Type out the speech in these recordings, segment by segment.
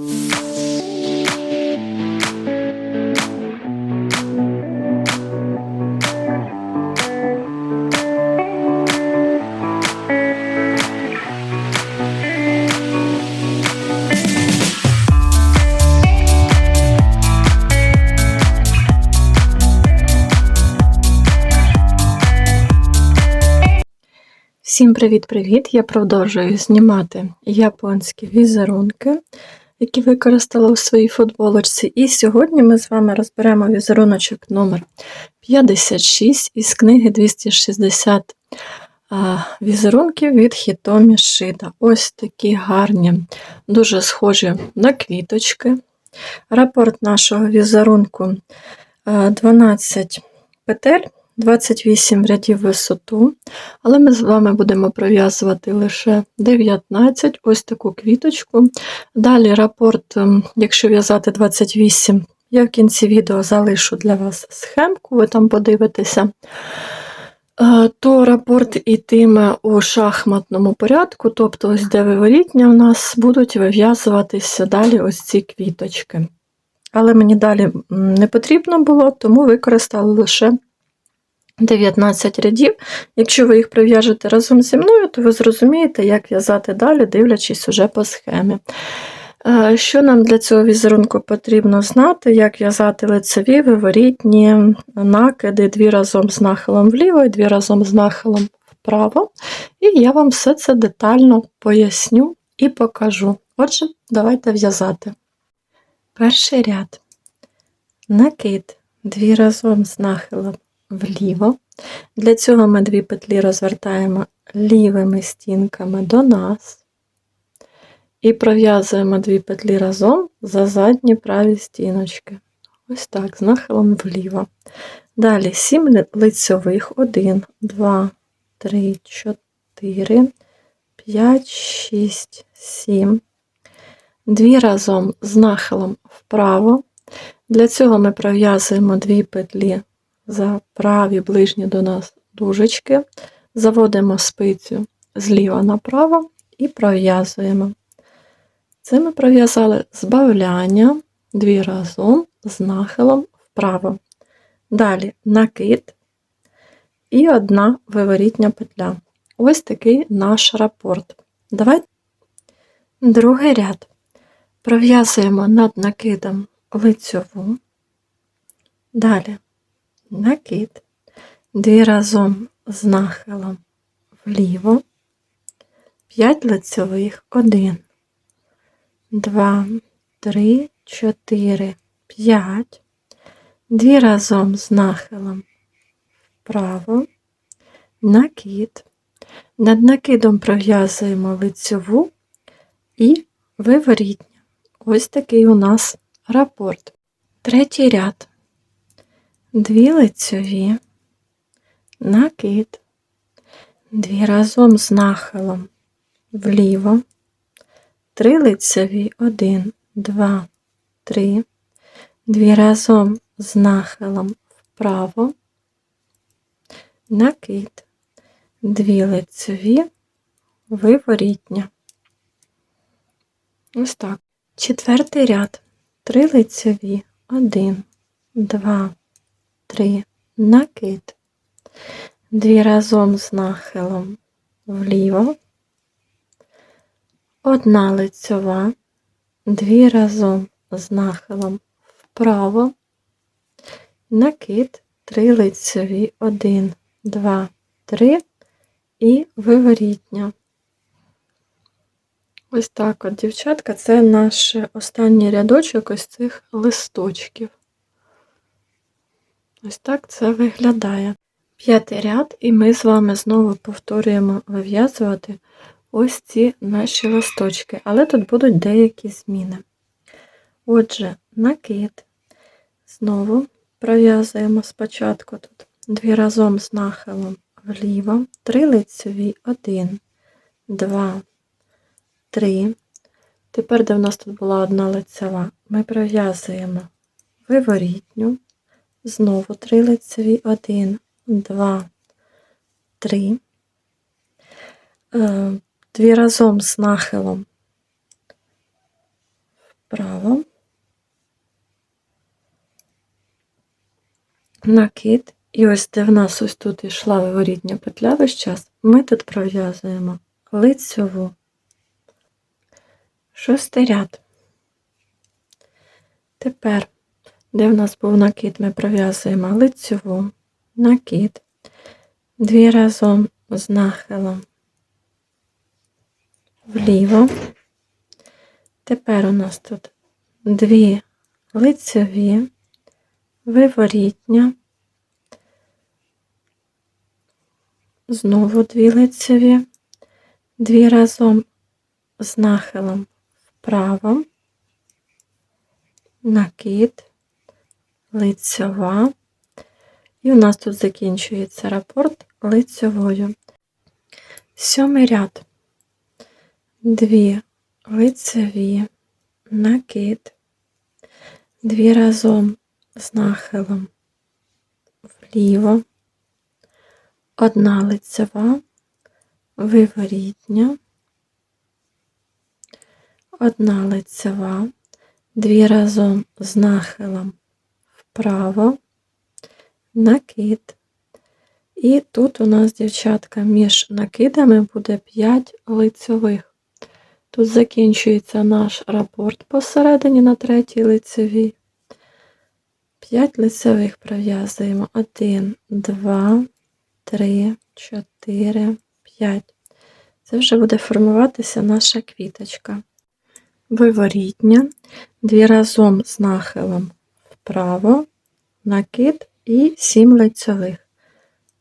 Всім привіт-привіт! Я продовжую знімати японські візерунки, які використала у своїй футболочці. І сьогодні ми з вами розберемо візеруночок номер 56 із книги 260 візерунків від Hitomi Shida. Ось такі гарні, дуже схожі на квіточки. Рапорт нашого візерунку 12 петель. 28 рядів висоту, але ми з вами будемо пров'язувати лише 19 ось таку квіточку. Далі рапорт, ем, якщо в'язати 28, я в кінці відео залишу для вас схемку, ви там подивитеся, е, то рапорт ітиме у шахматному порядку, тобто ось де виворітня у нас будуть вив'язуватися далі ось ці квіточки. Але мені далі не потрібно було, тому використала лише 19 рядів. Якщо ви їх прив'яжете разом зі мною, то ви зрозумієте, як в'язати далі, дивлячись уже по схемі. Е, що нам для цього візерунку потрібно знати, як в'язати лицеві, виворітні накиди дві разом з нахилом вліво і дві разом з нахилом вправо. І я вам все це детально поясню і покажу. Отже, давайте в'язати. Перший ряд. Накид дві разом з нахилом вліво. Для цього ми дві петлі розвертаємо лівими стінками до нас і пров'язуємо дві петлі разом за задні праві стіночки. Ось так, з нахилом вліво. Далі 7 лицьових, 1, 2, 3, 4, 5, 6, 7. Дві разом з нахилом вправо. Для цього ми пров'язуємо дві петлі за праві ближні до нас дужечки, заводимо спицю зліва направо і пров'язуємо. Це ми пров'язали збавляння дві разом з нахилом вправо. Далі накид і одна виворітня петля. Ось такий наш рапорт. Давайте другий ряд. Пров'язуємо над накидом лицьову. Далі накид, дві разом з нахилом вліво, 5 лицьових, 1, 2, 3, 4, 5, дві разом з нахилом вправо, накид. Над накидом пров'язуємо лицьову і виворітня. Ось такий у нас рапорт. Третій ряд дві лицьові, накид, дві разом з нахилом. Вліво, три лицьові, один, два, три, дві разом з нахилом. Вправо, накид, дві лицьові, виворітня. Ось так. Четвертий ряд, три лицьові, один, два, 3 накид, дві разом з нахилом вліво, одна лицьова, дві разом з нахилом вправо, накид, три лицьові, 1, 2, 3 і виворітня. Ось так от, дівчатка, це наш останній рядочок ось цих листочків. Ось так це виглядає. П'ятий ряд, і ми з вами знову повторюємо вив'язувати ось ці наші листочки, але тут будуть деякі зміни. Отже, накид. Знову пров'язуємо спочатку тут дві разом з нахилом вліво, три лицеві, один, два, три. Тепер, де в нас тут була одна лицева, ми пров'язуємо виворітню. Знову три лицеві, один, два, три. Е, дві разом з нахилом вправо, накид, і ось де в нас ось тут йшла виворітня петля весь час, ми тут пров'язуємо лицьову. Шостий ряд. Тепер, де в нас був накид, ми пров'язуємо лицьову, накид, дві разом з нахилом вліво. Тепер у нас тут дві лицеві, виворітня, знову дві лицеві, дві разом з нахилом вправо, накид, лицьова. І у нас тут закінчується рапорт лицьовою. Сьомий ряд. Дві лицеві, накид, дві разом з нахилом вліво, одна лицева, виворітня, одна лицева, дві разом з нахилом вправо, накид. І тут у нас, дівчатка, між накидами буде 5 лицьових. Тут закінчується наш рапорт посередині на третій лицевій. 5 лицевих пров'язуємо. 1, 2, 3, 4, 5. Це вже буде формуватися наша квіточка. Виворітня, дві разом з нахилом вправо, накид і 7 лицевих.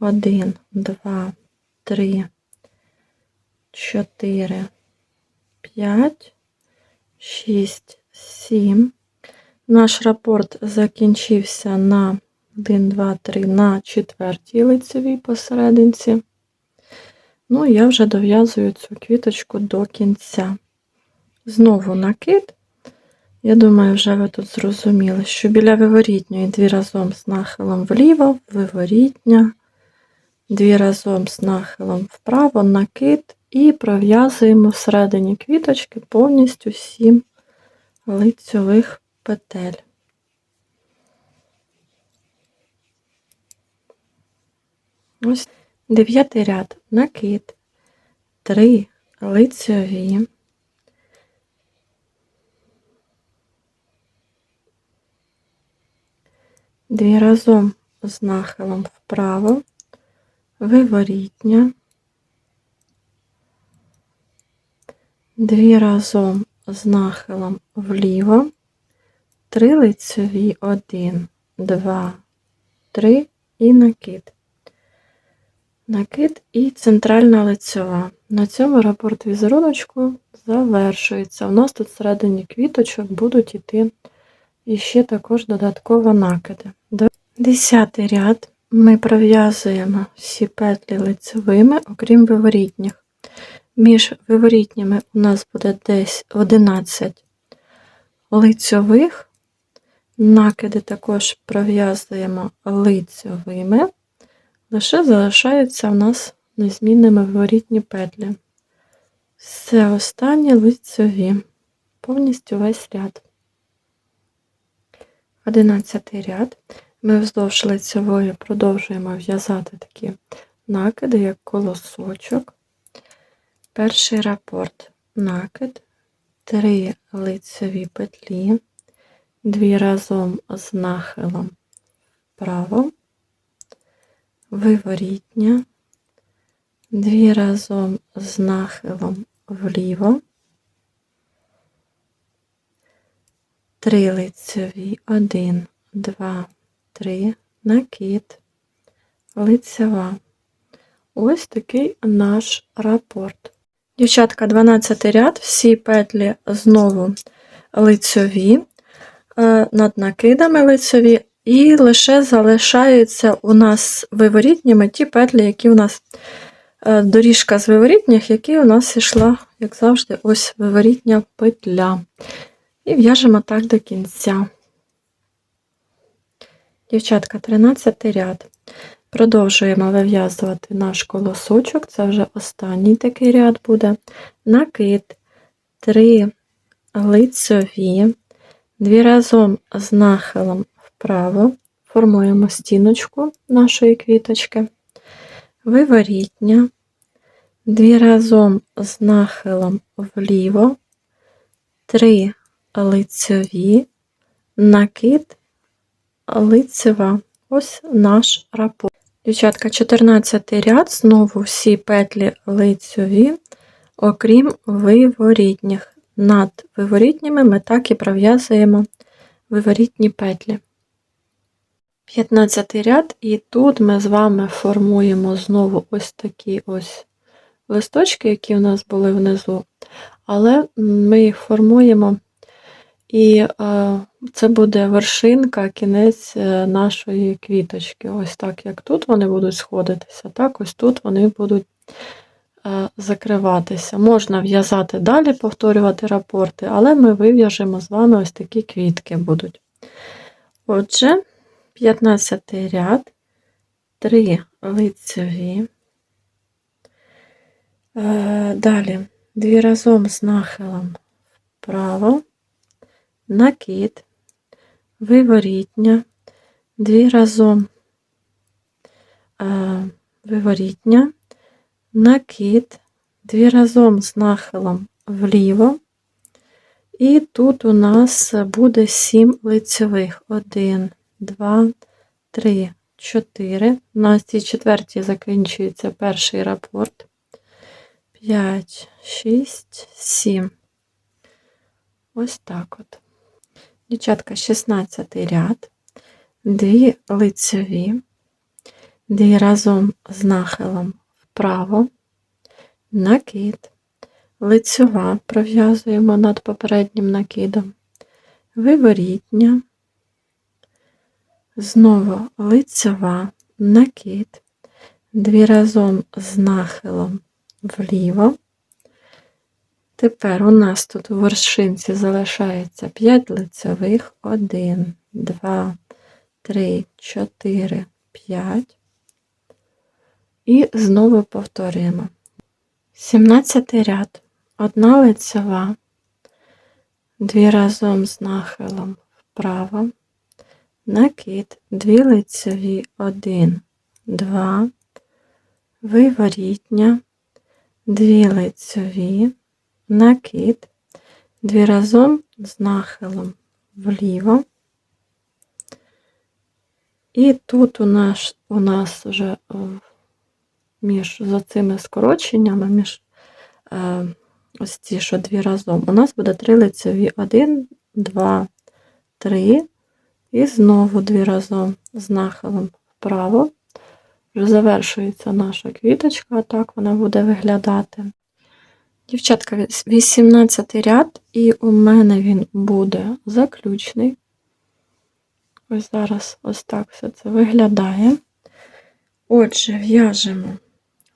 1, 2, 3, 4, 5, 6, 7. Наш рапорт закінчився на 1, 2, 3 на четвертій лицевій посерединці. Ну, я вже дов'язую цю квіточку до кінця. Знову накид. Я думаю, вже ви тут зрозуміли, що біля виворітньої дві разом з нахилом вліво, виворітня, дві разом з нахилом вправо, накид і пров'язуємо всередині квіточки повністю 7 лицьових петель. Ось дев'ятий ряд накид, 3 лицьові. Дві разом з нахилом вправо, виворітня, дві разом з нахилом вліво, три лицеві, один, два, три і накид. Накид і центральна лицева. На цьому рапорт візеруночку завершується. У нас тут всередині квіточок будуть йти і ще також додатково накиди. Десятий ряд ми пров'язуємо всі петлі лицевими, окрім виворітніх. Між виворітніми у нас буде десь 11 лицьових. Накиди також пров'язуємо лицьовими, лише залишаються у нас незмінними виворітні петлі. Все останні лицьові, повністю весь ряд. Одинадцятий ряд. Ми вздовж лицевої продовжуємо в'язати такі накиди, як колосочок. Перший рапорт. Накид, три лицеві петлі, дві разом з нахилом вправо, виворітня, дві разом з нахилом вліво, три лицеві, один, два, три, накид, лицева. Ось такий наш рапорт. Дівчатка, 12 ряд, всі петлі знову лицьові, е, над накидами лицьові, і лише залишаються у нас виворітніми ті петлі, які у нас е, доріжка з виворітніх, які у нас йшла, як завжди, ось виворітня петля. І в'яжемо так до кінця. Дівчатка, 13 ряд. Продовжуємо вив'язувати наш колосочок, це вже останній такий ряд буде. Накид, 3 лицьові, дві разом з нахилом вправо, формуємо стіночку нашої квіточки, виворітня, дві разом з нахилом вліво, три лицьові, накид, лицева. Ось наш рапорт. Дівчатка, 14 ряд, знову всі петлі лицьові, окрім виворітніх. Над виворітніми ми так і пров'язуємо виворітні петлі. 15 ряд, і тут ми з вами формуємо знову ось такі ось листочки, які у нас були внизу, але ми їх формуємо, і е, це буде вершинка, кінець е, нашої квіточки. Ось так, як тут вони будуть сходитися, так ось тут вони будуть е, закриватися. Можна в'язати далі, повторювати рапорти, але ми вив'яжемо з вами ось такі квітки будуть. Отже, 15 ряд, 3 лицеві. Е, Далі дві разом з нахилом вправо, накид, виворітня, дві разом е, виворітня, накид, дві разом з нахилом вліво. І тут у нас буде 7 лицевих. 1, 2, 3, 4. На цій четвертій закінчується перший рапорт. 5, 6, 7. Ось так от. Дівчатка, 16 ряд, дві лицеві, дві разом з нахилом вправо, накид, лицьова пров'язуємо над попереднім накидом, виворітня, знову лицьова, накид, дві разом з нахилом вліво. Тепер у нас тут у вершинці залишається 5 лицевих, 1, 2, 3, 4, 5. І знову повторюємо. 17 ряд, одна лицева, дві разом з нахилом вправо, накид, дві лицеві, 1, 2, виворітня, дві лицеві, накид, дві разом з нахилом вліво. І тут у нас у нас вже між за цими скороченнями, між е, ось ці, що дві разом, у нас буде три лицеві. Один, два, три. І знову дві разом з нахилом вправо. Вже завершується наша квіточка, так вона буде виглядати. Дівчатка, 18 ряд, і у мене він буде заключний. Ось зараз ось так все це виглядає. Отже, в'яжемо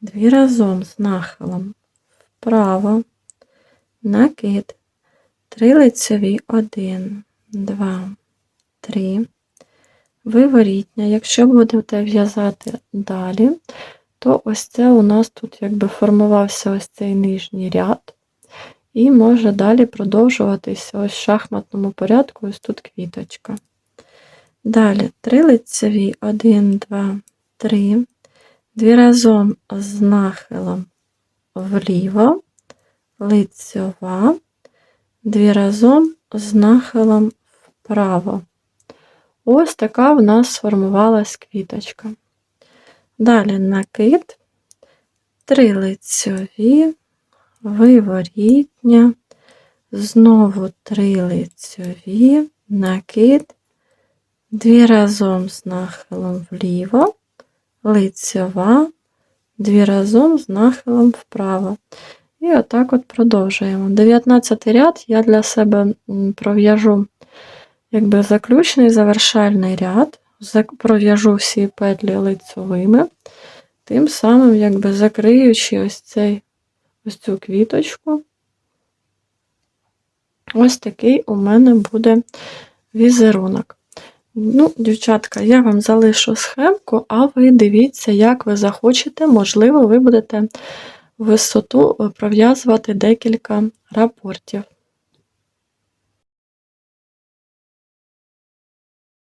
дві разом з нахилом вправо, накид, три лицеві, один, два, три, виворітня. Якщо будете в'язати далі, то ось це у нас тут якби формувався ось цей нижній ряд, і може далі продовжуватися ось в шахматному порядку, ось тут квіточка. Далі три лицеві, 1, 2, 3, дві разом з нахилом вліво, лицьова, дві разом з нахилом вправо. Ось така в нас сформувалась квіточка. Далі накид, три лицьові, виворітня, знову три лицьові, накид, дві разом з нахилом вліво, лицьова, дві разом з нахилом вправо. І отак от продовжуємо. 19 ряд. Я для себе пров'яжу якби заключний завершальний ряд пров'яжу всі петлі лицьовими, тим самим, якби закриючи ось цей, ось цю квіточку. Ось такий у мене буде візерунок. Ну, дівчатка, я вам залишу схемку, а ви дивіться, як ви захочете, можливо, ви будете висоту пров'язувати декілька рапортів.